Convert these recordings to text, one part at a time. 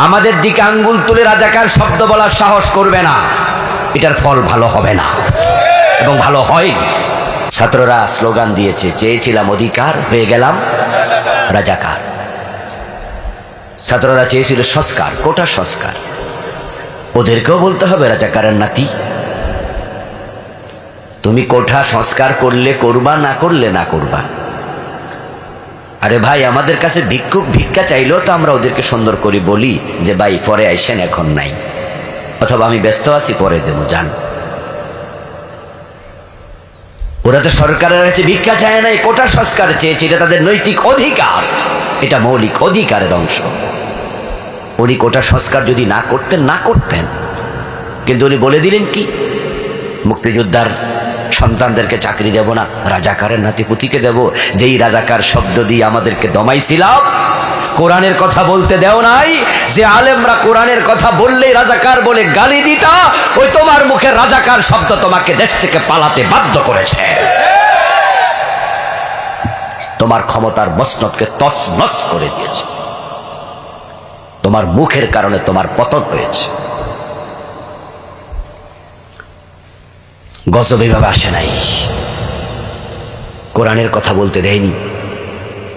আমাদের দিকে আঙ্গুল তুলে রাজাকার শব্দ বলার সাহস করবে না। এটার ফল ভালো হবে না। এবং ভালো হয়। ছাত্ররা স্লোগান দিয়েছে, চেয়েছিলাম অধিকার, হয়ে গেলাম রাজাকার। ছাত্ররা চেয়েছিল সংস্কার, কোটা সংস্কার। ওদেরকেও বলতে হবে, রাজাকারের নাতি, তুমি কোঠা সংস্কার করলে করবা, না করলে না করবা? আরে ভাই, আমাদের কাছে ভিক্ষুক ভিক্ষা চাইলেও তো আমরা ওদেরকে সুন্দর করে বলি যে, ভাই, পরে আইসেন, এখন নাই। অথবা, আমি ব্যস্ত আছি, পরে দেবো, যান। ওরা তো সরকারের কাছে ভিক্ষা চায় নাই, কোটা সংস্কার চেয়েছে, এটা তাদের নৈতিক অধিকার। এটা মৌলিক অধিকারের অংশ। উনি কোটা সংস্কার যদি না করতেন না করতেন। কিন্তু উনি বলে দিলেন কি? মুক্তিযোদ্ধার সন্তানদেরকে চাকরি দেব না, রাজাকারের নাতিপুতিকে দেব। যেই রাজাকার শব্দ দিয়ে আমাদেরকে দমাইছিলাম, কোরআনের কথা বলতে দেও নাই, যে আলেমরা কোরআনের কথা বললেই রাজাকার বলে গালি দিতা, ওই তোমার মুখে রাজাকার শব্দ তোমাকে দেশ থেকে পালাতে বাধ্য করেছে। তোমার ক্ষমতার মসনদকে তসনস করে দিয়েছে। তোমার মুখের কারণে তোমার পতন হয়েছে। গজব আসে নাই। কোরআনের কথা বলতে দেয়নি।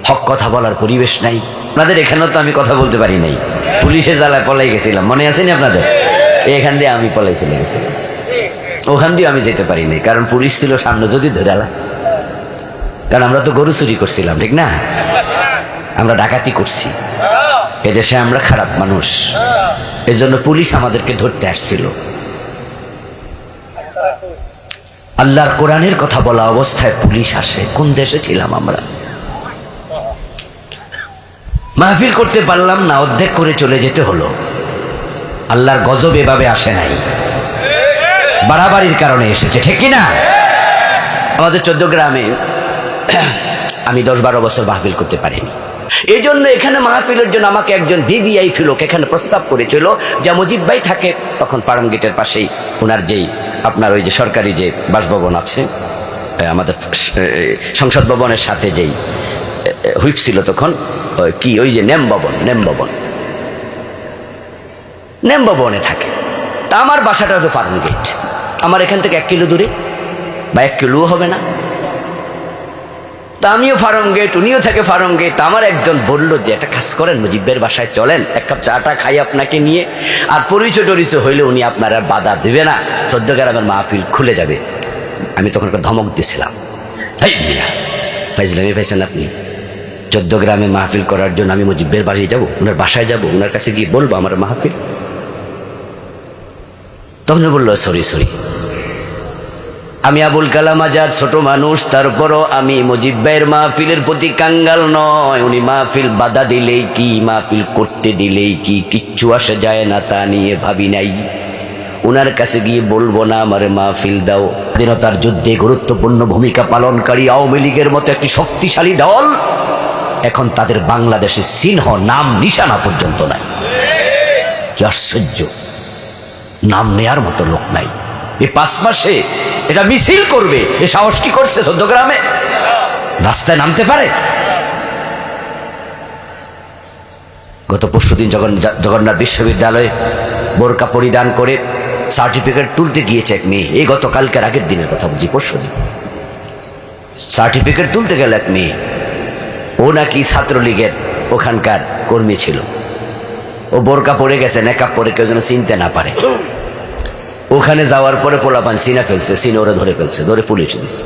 হক কথা বলার পরিবেশ নাই। আপনাদের এখানেও তো আমি কথা বলতে পারি নাই। পুলিশের জ্বালায় পলাই গেছিলাম। মনে আছে নি আপনাদের? এখান দিয়ে আমি পলাই চলে গেছিলাম। ওখান দিয়ে আমি যেতে পারি নাই। কারণ পুলিশ ছিল সামনে যদি ধরালা কারণ আমরা তো গরু চুরি করছিলাম, ঠিক না? আমরা ডাকাতি করছি। এদেশে আমরা খারাপ মানুষ। এজন্য পুলিশ আমাদেরকে ধরতে আসছিল। আল্লাহর কোরআনের কথা বলা অবস্থায় পুলিশ আসে। কোন দেশে ছিলাম আমরা? মাহফিল করতে পারলাম না, অর্ধেক করে চলে যেতে হলো। আল্লাহর গজব এভাবে আসে নাই। বাড়াবাড়ির কারণে এসেছে, ঠিক কি না আমাদের চোদ্দ গ্রামে আমি দশ বারো বছর মাহফিল করতে পারিনি। এই জন্য এখানে মাহফিলের জন্য আমাকে একজন ভিভিআই ফিলোক এখানে প্রস্তাব করেছিল যে মুজিব ভাই থাকে, তখন পারম গেটের পাশেই ওনার যেই আপনার ওই যে সরকারি যে বাসভবন আছে আমাদের সংসদ ভবনের সাথে যেই হুইপ ছিল তখন কি, ওই যে নেম ভবন নেম ভবন। নেম ভবনে থাকে। তা আমার বাসাটা হলো ফার্ম গেট আমার এখান থেকে এক কিলো দূরে, বা এক কিলোও হবে না। তা আমিও ফার্ম গেট, উনিও থাকে ফার্ম গেট। আমার একজন বলল যে, একটা কাজ করেন, মুজিবের বাসায় চলেন, এক কাপ চাটা খাই আপনাকে নিয়ে। আর পরিচয় টরিচয় হইলে উনি আপনার আর বাধা দেবে না। চোদ্দ গ্রামের মাহফিল খুলে যাবে। আমি তখন একটা ধমক দিয়েছিলাম হেই মিয়া, ফাইজলামি পাইছেন আপনি? চোদ্দ গ্রামে মাহফিল করার জন্য আমি মুজিবের বাড়ি যাব ওনার বাসায় যাব ওনার কাছে গিয়ে বলব আমার মাহফিল? তখন বলল, সরি সরি। আমি আবুল কালাম আজাদ, ছোট মানুষ, তারপরও আমি মুজিব ভাইয়ের মাহফিলের প্রতি কাঙ্গাল নয়। উনি মাহফিল বাধা দিলেই কি, মাহফিল করতে দিলেই কি, কিচ্ছু আসা যায় না তা নিয়ে ভাবি নাই। ওনার কাছে গিয়ে বলব না, আমার মাহফিল দাও। স্বাধীনতার যুদ্ধে গুরুত্বপূর্ণ ভূমিকা পালনকারী আওয়ামী লীগের মতো একটি শক্তিশালী দল, এখন তাদের বাংলাদেশে সিংহ নাম নিশানা পর্যন্ত নাই। কি আশ্চর্য, নাম নেয়ার মতো লোক নাই। এই পাঁচ মাসে এটা মিছিল করবে। এ সাহস কি করছে গ্রামে রাস্তায় নামতে পারে? গত পরশুদিন জগন্নাথ বিশ্ববিদ্যালয়ে বোরকা পরিধান করে সার্টিফিকেট তুলতে গিয়েছে এক মেয়ে। এই গতকালকের আগের দিনের কথা বলছি পরশুদিন সার্টিফিকেট তুলতে গেল এক মেয়ে। ও নাকি ছাত্রলীগের ওখানকার কর্মী ছিল। ও বোরকা পরে গেছে নেকাপ পরে কেউ যেন চিনতে না পারে। ওখানে যাওয়ার পরে পোলাপান সিনা ফেলছে, সিনে ওরা ধরে ফেলছে, ধরে পুলিশ দিচ্ছে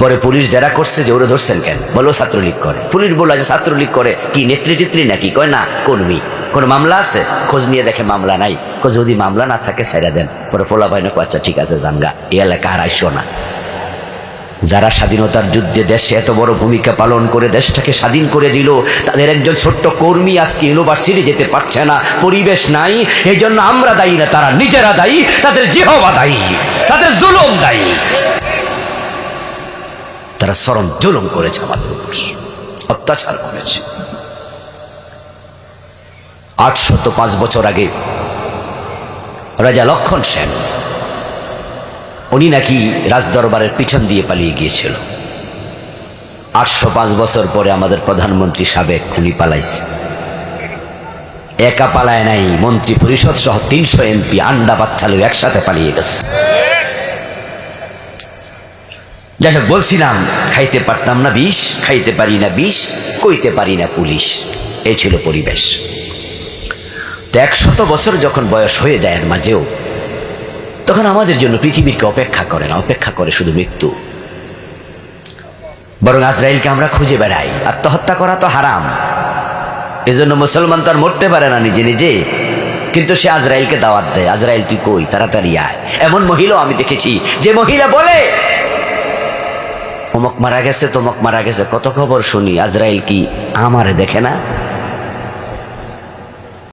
পরে পুলিশ যারা করছে যে ওরা ধরছেন কেন? বলো ছাত্রলীগ করে। পুলিশ বলল যে ছাত্রলীগ করে। কি নেত্রী নাকি? কয় না কর্মী কোন মামলা আছে? খোঁজ নিয়ে দেখে মামলা নাই। যদি মামলা না থাকে ছেড়ে দেন। পরে পোলা ভাই আচ্ছা ঠিক আছে, জানগা। এ এলাকা আর আইসো না। যারা স্বাধীনতার যুদ্ধে দেশে এত বড় ভূমিকা পালন করে দেশটাকে স্বাধীন করে দিল, তাদের একজন ছোট্ট কর্মী আজকে ইউনিভার্সিটি যেতে পারছে না। পরিবেশ নাই এই জন্য আমরা দায়ী না, তারা নিজেরা দায়ী, তাদের জিহবা দায়ী, তাদের জুলুম দায়ী। তারা চরম জুলুম করেছে আমাদের উপর। অত্যাচার করেছে। আটশত পাঁচ বছর আগে রাজা লক্ষণ সেন উনি নাকি রাজদরবারের পিছন দিয়ে পালিয়ে গিয়েছিল। আটশো পাঁচ বছর পরে আমাদের প্রধানমন্ত্রী সাবেক উনি পালাইছে। একা পালায় নাই, মন্ত্রী পরিষদ সহ তিনশো এমপি আন্ডা বাচ্চা লোক একসাথে পালিয়ে গেছে। যাই হোক, বলছিলাম, খাইতে পারতাম না বিষ, খাইতে পারি না বিষ, কইতে পারি না পুলিশ। এই ছিল পরিবেশ। তো একশত বছর যখন বয়স হয়ে যায় এর মাঝেও তখন আমাদের জন্য পৃথিবীকে অপেক্ষা করে না, অপেক্ষা করে শুধু মৃত্যু। বরং আজরাইলকে আমরা খুঁজে বেড়াই আত্মহত্যা করা তো হারাম। এজন্য মুসলমান তো আর মরতে পারে না নিজে নিজে। কিন্তু সে আজরাইলকে দাওয়াত দেয়, আজরাইল, তুই কই? তাড়াতাড়ি আয়। এমন মহিলাও আমি দেখেছি, যে মহিলা বলে, অমক মারা গেছে, তমক মারা গেছে, কত খবর শুনি, আজরাইল কি আমারে দেখে না?